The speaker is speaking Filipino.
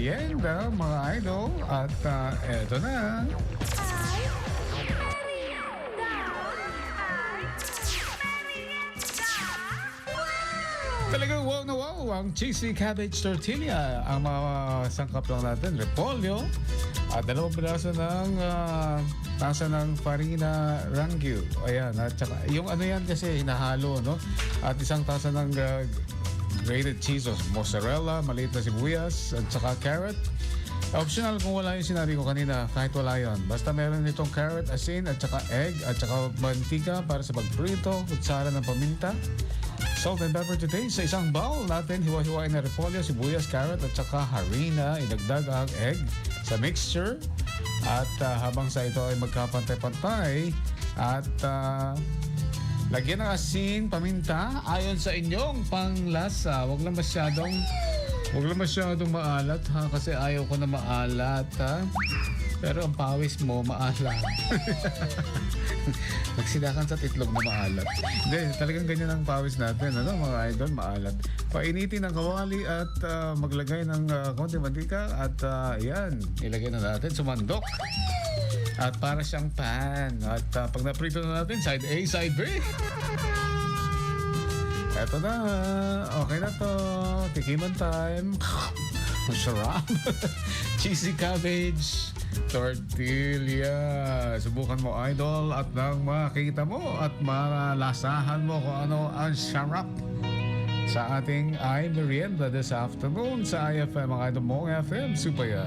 Yenda, mga idol. At ah, eto na. Talagang wow na wow ang cheesy cabbage tortilla. Ang mga sangkap lang natin, repolyo at dalawang piraso ng uh, tasa ng farina rangyu. Ayan, at saka yung ano yan kasi hinahalo, no? At isang tasa ng uh, grated cheese o mozzarella, maliit na sibuyas, at saka carrot. Optional kung wala yung sinari ko kanina, kahit wala yon. Basta meron itong carrot, asin, at saka egg, at saka mantika para sa pagprito, kutsara ng paminta. Salt and pepper to taste. Sa isang bowl natin, hiwa-hiwain na repolyo, sibuyas, carrot at saka harina. Idagdag ang egg sa mixture. At ah, habang sa ito ay magkapantay-pantay at ah, lagyan ng asin, paminta ayon sa inyong panglasa. Huwag lang masyadong Huwag lang masyadong maalat ha kasi ayaw ko na maalat ha. Pero ang pawis mo maalat. Magsilakan sa titlog na maalat. Hindi, talagang ganyan ang pawis natin, ano, mga idol, maalat. Painitin ang kawali at ah, maglagay ng uh, konti mantika at ah, yan, ilagay na natin sumandok. At para siyang pan. At ah, pag naprito na natin, side A, side B. Eto na. Okay na to. Tikiman time. Ang sarap. Cheesy cabbage. Tortilla. Subukan mo, idol. At nang makita mo at malasahan mo kung ano ang sarap sa ating I Merienda this afternoon sa IFM, mga idol mong FM. Supaya.